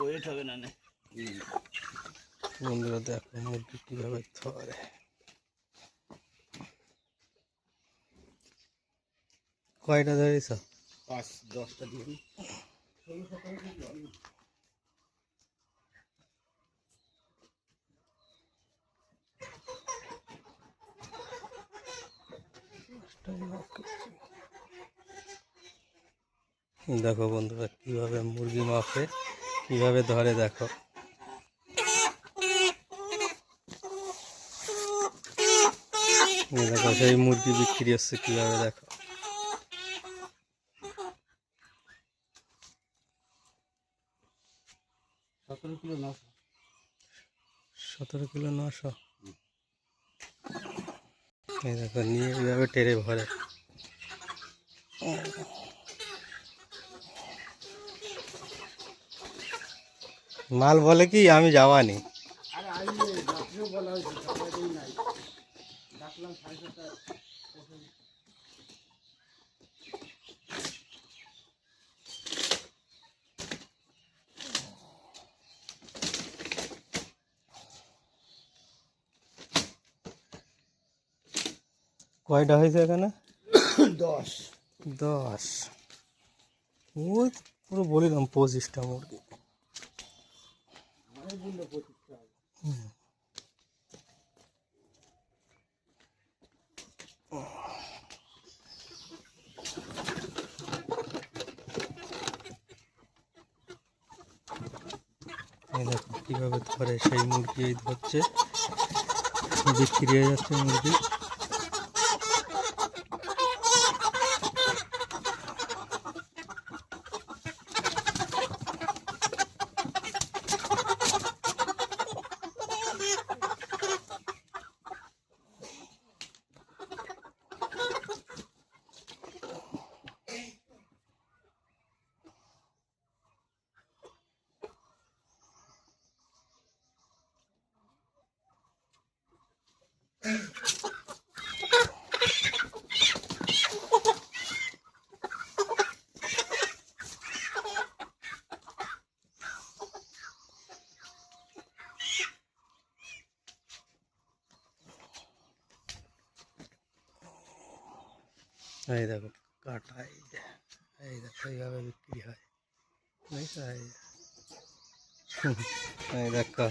Wait হবে না বন্ধুরা দেখো মুরগি কীভাবে ধরে। কয়টা ধরেছ? পাঁচ দশটা দিয়ে দেখো বন্ধুরা কীভাবে মুরগি মাপে। কীভাবে ধরে দেখো? দেখো সেই মুরগি বিক্রি হচ্ছে কীভাবে দেখো? সতেরো কিলো নশো। সতেরো কিলো নশো? এই দেখো নিয়ে এইভাবে টেরে ভরে? মাল বলে কি আমি যাওয়ানি আরে আমি রাত্রেও বলা হয়েছে সকালেই নাই ডাকলাম সাড়ে সাতটা কয়টা হয়েছে এখানে দশ দশ ওই তো পুরো বলিলাম পঁচিশটা মুরগি কীভাবে ধরে সেই মুরগি এই ধরছে। বিক্রি হয়ে যাচ্ছে মুরগি। এই দেখো কাটা এই যে এই দেখো এইভাবে বিক্রি হয়। এই দেখো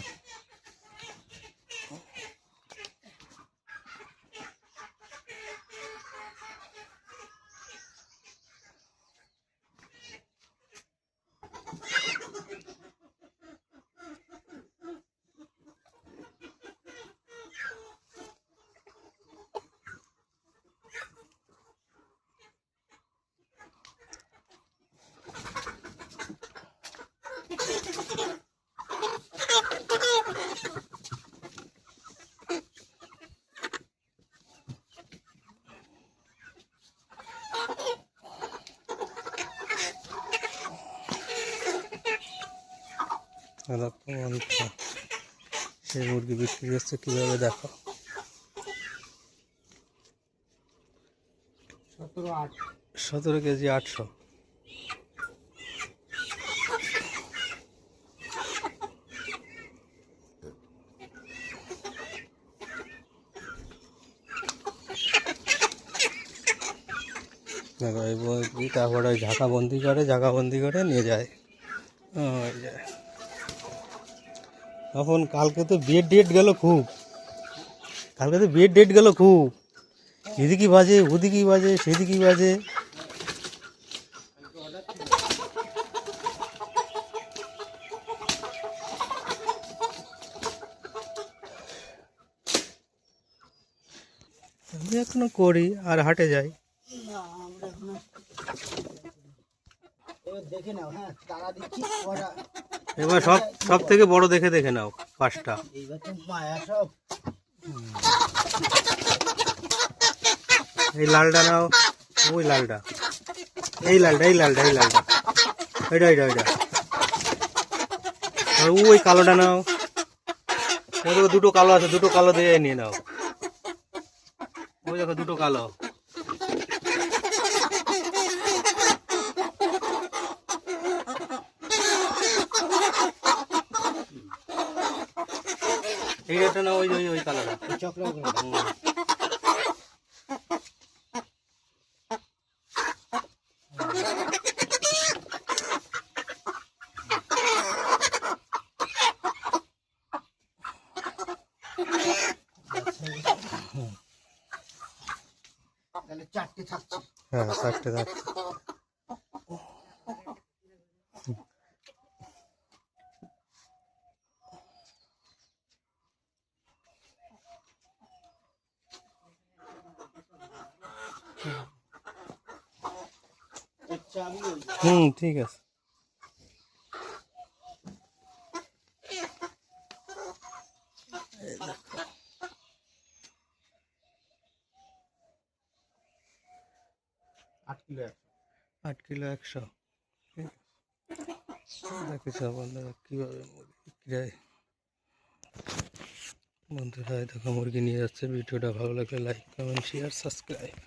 সেই মুরগি বিক্রি হচ্ছে কীভাবে দেখো? সতেরো কেজি আটশো। দেখো এই মুরগি তারপরে ওই ঝাঁকা বন্দি করে ঝাঁকাবন্দি করে নিয়ে যায়। ওই যে। এখন কালকে তো বিয়ের ডেট গেল খুব। কালকে তো বিয়ের ডেট গেল খুব। এদিকে বাজে ওদিকে বাজে সেদিকে বাজে। আমি এখনও করি, আর হাটে যাই। দেখে নাও হ্যাঁ তারা দিচ্ছি এবার সব সব থেকে বড় দেখে দেখে নাও, পাঁচটা। এই লালটা নাও, ওই লালটা। এই লালটা এই লালটা এই লালটা। ওইটা ওইটা ওইটা। আর ওই কালোটা নাও। দেখো দুটো কালো আছে, দুটো কালো দিয়ে নিয়ে নাও। ওই দেখো দুটো কালো। এই না ওই ওই ওই কালারটা। এই তাহলে চারটে থাকছে। হ্যাঁ চারটে থাকছে। হুম ঠিক আছে। আট কিলো একশো। আট কিলো একশো। বন্ধুরা কীভাবে মুরগি বিক্রি হয় বন্ধুরা দেখো মুরগি নিয়ে যাচ্ছে। ভিডিওটা ভালো লাগলে লাইক কমেন্ট শেয়ার সাবস্ক্রাইব